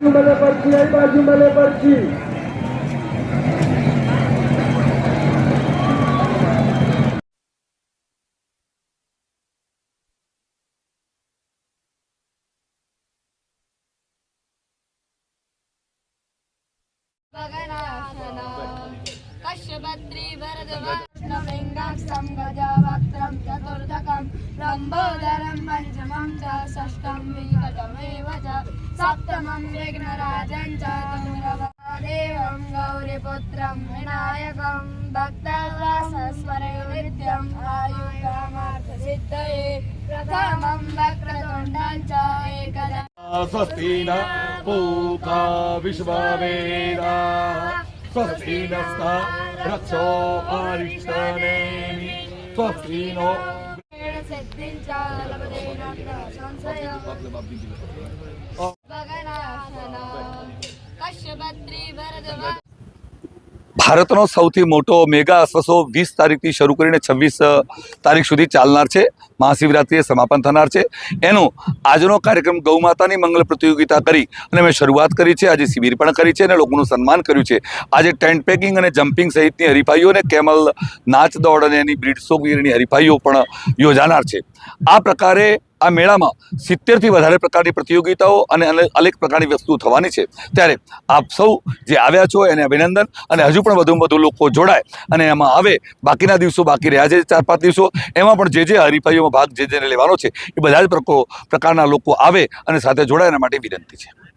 મને પરથી આવી બાજુ મને પરથી कश्यपत्री भरद्वाजलिङ्गाक्षं गजवक्त्रं चतुर्दकं लम्बोदरं पञ्चमं च षष्ठं विकटमेव च सप्तमं विघ्नराजं च देवं गौरीपुत्रं विनायकं भक्तवासस्वरे नित्यम् आयुर्कामार्थसिद्धये प्रथमं वक्रतुण्डं च एकदं स्वस्ति न पूता विश्ववेदा स्वस्ति नस्ता रक्षो अरिष्टनेमि स्वस्ति नो సంశయ. ભારતનો સૌથી મોટો મેગા અશ્વસો વીસ તારીખથી શરૂ કરીને છવ્વીસ તારીખ સુધી ચાલનાર છે. મહાશિવરાત્રિએ સમાપન થનાર છે. એનો આજનો કાર્યક્રમ ગૌમાતાની મંગલ પ્રતિયોગિતા કરી અને મેં શરૂઆત કરી છે. આજે શિબિર પણ કરી છે અને લોકોનું સન્માન કર્યું છે. આજે ટેન્ટ પેકિંગ અને જમ્પિંગ સહિતની હરીફાઈઓ અને કેમલ નાચ દોડ અને એની બ્રીડ વગેરેની હરીફાઈઓ પણ યોજાનાર છે. આ પ્રકારે આ મેળામાં સિત્તેરથી વધારે પ્રકારની પ્રતિયોગિતાઓ અને અને- અનેક પ્રકારની વસ્તુઓ થવાની છે. ત્યારે આપ સૌ જે આવ્યા છો એને અભિનંદન અને હજુ પણ વધુમાં વધુ લોકો જોડાય અને એમાં આવે. બાકીના દિવસો બાકી રહ્યા છે ચાર પાંચ દિવસો. એમાં પણ જે જે હરીફાઈઓમાં ભાગ જે જેને લેવાનો છે, એ બધા જ પ્રકો, પ્રકારના લોકો આવે અને સાથે જોડાય એના માટે વિનંતી છે.